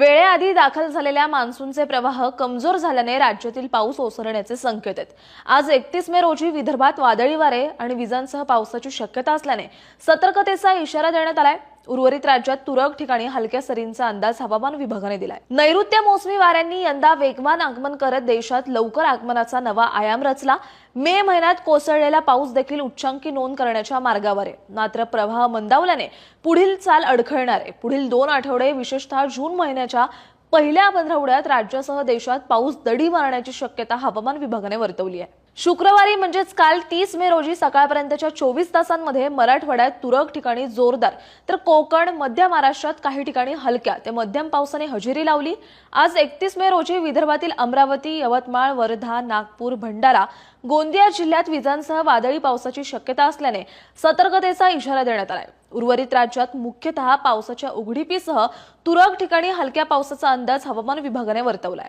वेळेआधी दाखल झालेल्या मान्सूनचे प्रवाह कमजोर झाल्याने राज्यातील पाऊस ओसरण्याचे संकेत आहेत. आज एकतीस मे रोजी विदर्भात वादळी वारे आणि विजांसह पावसाची शक्यता असल्याने सतर्कतेचा इशारा देण्यात आलाय. उर्वरित राज्यात तुरळक ठिकाणी हलक्या सरींचा अंदाज हवामान विभागाने दिलाय. नैऋत्य मोसमी वाऱ्यांनी यंदा वेगवान आगमन करत देशात लवकर आगमनाचा नवा आयाम रचला. मे महिन्यात कोसळलेला पाऊस देखील उच्चांकी नोंद करण्याच्या मार्गावर आहे मात्र प्रवाह मंदावल्याने पुढील चाल अडखळणार आहे. पुढील दोन आठवडे विशेषतः जून महिन्याच्या पहिल्या पंधरवड्यात राज्यासह देशात पाऊस दडी मारण्याची शक्यता हवामान विभागाने वर्तवली आहे. शुक्रवारी म्हणजेच काल तीस मे रोजी सकाळपर्यंतच्या चोवीस तासांमध्ये मराठवाड्यात तुरळक ठिकाणी जोरदार तर कोकण मध्य महाराष्ट्रात काही ठिकाणी हलक्या ते मध्यम पावसाने हजेरी लावली. आज एकतीस मे रोजी विदर्भातील अमरावती यवतमाळ वर्धा नागपूर भंडारा गोंदिया जिल्ह्यात विजांसह वादळी पावसाची शक्यता असल्याने सतर्कतेचा इशारा देण्यात आलाय. उर्वरित राज्यात मुख्यतः पावसाच्या उघडीपीसह तुरळक ठिकाणी हलक्या पावसाचा अंदाज हवामान विभागाने वर्तवलाय.